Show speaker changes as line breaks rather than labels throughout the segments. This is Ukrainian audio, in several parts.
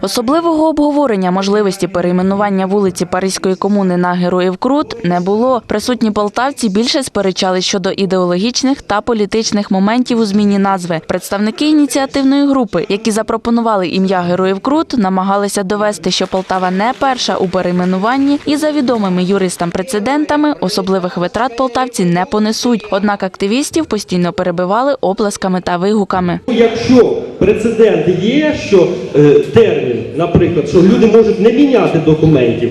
Особливого обговорення можливості перейменування вулиці Паризької комуни на Героїв Крут не було. Присутні полтавці більше сперечали щодо ідеологічних та політичних моментів у зміні назви. Представники ініціативної групи, які запропонували ім'я Героїв Крут, намагалися довести, що Полтава не перша у перейменуванні, і за відомими юристам-прецедентами особливих витрат полтавці не понесуть. Однак активістів постійно перебивали оплесками та вигуками.
Ну, Якщо прецедент є, що е, термін, наприклад, що люди можуть не міняти документів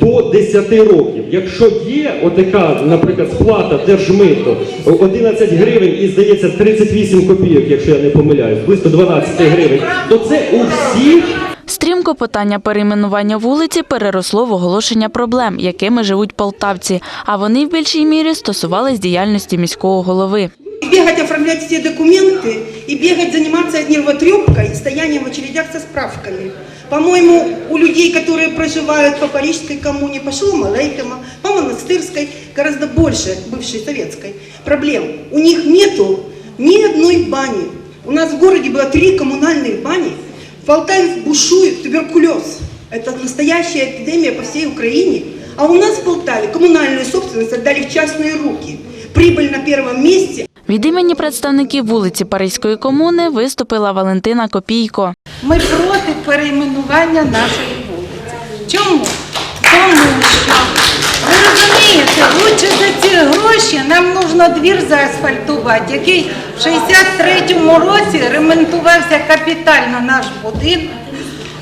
до 10 років. Якщо є отака, наприклад, сплата держмито 11 гривень і здається 38 копійок, якщо я не помиляюсь, близько 12 гривень, то це у всіх
Стрімко питання перейменування вулиці переросло в оголошення проблем, якими живуть полтавці, а вони в більшій мірі стосувались діяльності міського голови.
Бегать, оформлять все документы и бегать, заниматься нервотрепкой, стоянием в очередях со справками. По-моему, у людей, которые проживают по Парижской коммуне, по Шеломалейкама, по Монастырской, гораздо больше бывшей советской проблем. У них нету ни одной бани. У нас в городе было три коммунальных бани. В Полтаве бушует туберкулез. Это настоящая эпидемия по всей Украине. А у нас в Полтаве коммунальную собственность отдали в частные руки. Прибыль на первом месте,
Від імені представників вулиці Паризької комуни виступила Валентина Копійко.
Ми проти перейменування нашої вулиці. Чому? Тому що ви розумієте, лучше за ці гроші нам потрібно двір заасфальтувати, який в 63-му році ремонтувався капітально наш будинок,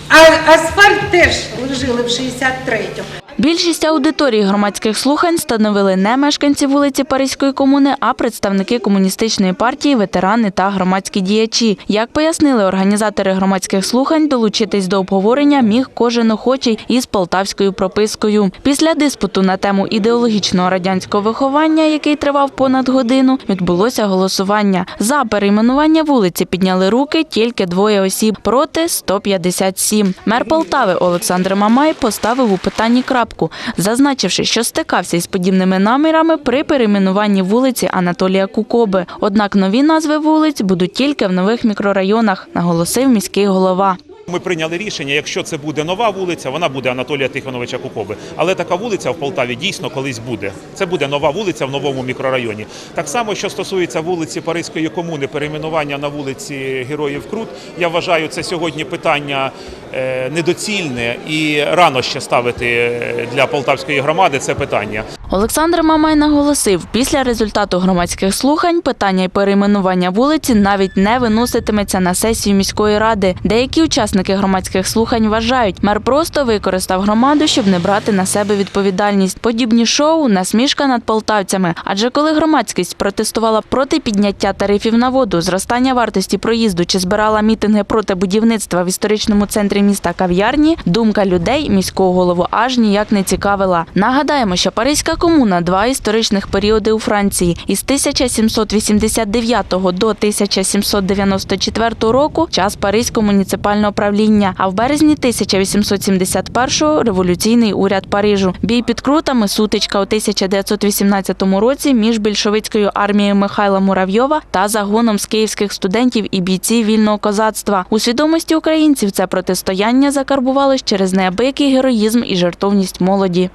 а асфальт теж лежили в 63-му.
Більшість аудиторії громадських слухань становили не мешканці вулиці Паризької комуни, а представники комуністичної партії, ветерани та громадські діячі. Як пояснили організатори громадських слухань, долучитись до обговорення міг кожен охочий із полтавською пропискою. Після диспуту на тему ідеологічного радянського виховання, який тривав понад годину, відбулося голосування. За перейменування вулиці підняли руки тільки двоє осіб, проти 157. Мер Полтави Олександр Мамай поставив у питанні крапку, зазначивши, що стикався із подібними намірами при перейменуванні вулиці Анатолія Кукоби. Однак нові назви вулиць будуть тільки в нових мікрорайонах, наголосив міський голова.
Ми прийняли рішення, якщо це буде нова вулиця, вона буде Анатолія Тихоновича Кукоби. Але така вулиця в Полтаві дійсно колись буде. Це буде нова вулиця в новому мікрорайоні. Так само, що стосується вулиці Паризької комуни, перейменування на вулиці Героїв Крут, я вважаю, це сьогодні питання недоцільне і рано ще ставити е, для полтавської громади це питання.
Олександр Мамай наголосив, після результату громадських слухань питання перейменування вулиці навіть не виноситиметься на сесію міської ради. Деякі учасники громадських слухань вважають, мер просто використав громаду, щоб не брати на себе відповідальність. Подібні шоу насмішка над полтавцями. Адже коли громадськість протестувала проти підняття тарифів на воду, зростання вартості проїзду чи збирала мітинги проти будівництва в історичному центрі міста кав'ярні, думка людей міського голову аж ніяк не цікавила. Нагадаємо, що Паризька комуна два історичних періоди у Франції із 1789 до 1794 року час Паризького муніципального правління, а в березні 1871 революційний уряд Парижу. Бій під крутами сутичка у 1918 році між більшовицькою армією Михайла Муравйова та загоном з київських студентів і бійців вільного козацтва. У свідомості українців це протистояння закарбувалось через неабиякий героїзм і жертовність молоді.